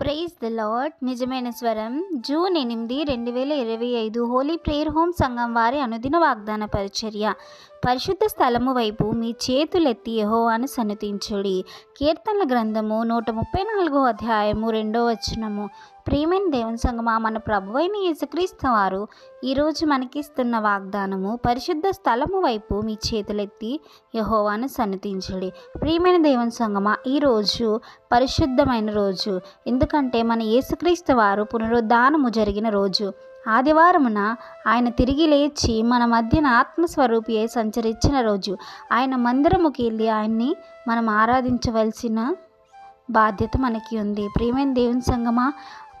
Praise the lord నిజమైన స్వరం. June ఎనిమిది రెండు వేల ఇరవై ఐదు హోలీ ప్రేయర్ హోమ్ సంఘం వారి అనుదిన వాగ్దాన పరిచర్య. పరిశుద్ధ స్థలము వైపు మీ చేతులెత్తి యెహోవాను సన్నతించుడి కీర్తనల గ్రంథము నూట ముప్పై నాలుగో అధ్యాయము రెండో వచనము. ప్రియమైన దేవుని సంగమా మన ప్రభు అయిన యేసుక్రీస్తు వారు ఈరోజు మనకిస్తున్న వాగ్దానము పరిశుద్ధ స్థలము వైపు మీ చేతులెత్తి యహోవాను సన్నతించుడి ప్రియమైన దేవుని సంగమా ఈరోజు పరిశుద్ధమైన రోజు. ఎందుకంటే మన యేసుక్రీస్తు వారు పునరుద్ధానము జరిగిన రోజు. ఆదివారమున ఆయన తిరిగి లేచి మన మధ్యన ఆత్మస్వరూపి సంచరించిన రోజు. ఆయన మందిరముకి వెళ్ళి ఆయన్ని మనం ఆరాధించవలసిన బాధ్యత మనకి ఉంది. ప్రియమైన దేవుని సంగమా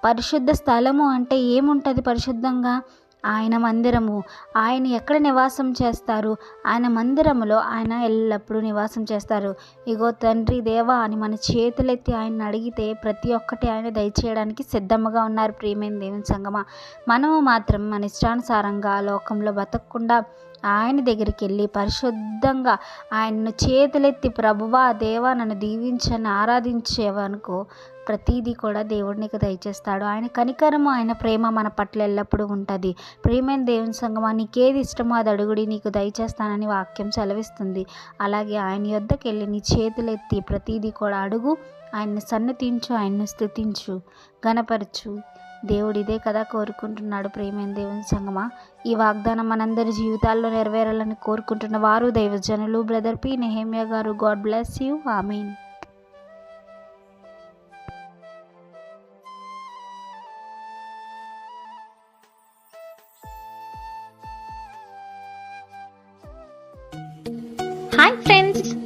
పరిశుద్ధ స్థలము అంటే ఏముంటుంది పరిశుద్ధంగా? ఆయన మందిరము. ఆయన ఎక్కడ నివాసం చేస్తారు? ఆయన మందిరములో ఆయన ఎల్లప్పుడూ నివాసం చేస్తారు. ఇగో తండ్రి దేవా అని మన చేతులెత్తి ఆయన అడిగితే ప్రతి ఒక్కటి ఆయన దయచేయడానికి సిద్ధంగా ఉన్నారు ప్రియమైన దేవుని సంగమ. మనము మాత్రం మన ఇష్టానుసారంగా లోకంలో బతకకుండా ఆయన దగ్గరికి వెళ్ళి పరిశుద్ధంగా ఆయన్ను చేతులెత్తి ప్రభువా దేవా నన్ను దీవించని ఆరాధించేవనుకో ప్రతీదీ కూడా దేవుడు నీకు దయచేస్తాడు. ఆయన కనికరము ఆయన ప్రేమ మన పట్ల ఎల్లప్పుడూ ఉంటుంది. ప్రేమైన దేవుని సంగమా నీకేది ఇష్టమో అది అడుగుడి నీకు దయచేస్తానని వాక్యం సెలవిస్తుంది. అలాగే ఆయన యొద్దకు వెళ్ళి నీ చేతులెత్తి ప్రతీదీ కూడా అడుగు ఆయన్ని సన్నతించు ఆయన్ని స్థుతించు గణపరచు దేవుడు ఇదే కదా కోరుకుంటున్నాడు ప్రేమైన దేవుని సంగమా. ఈ వాగ్దానం మనందరి జీవితాల్లో నెరవేరాలని కోరుకుంటున్న వారు దైవజనులు. Brother P. నెహేమియా గారు God bless you. Amen. Hi friends.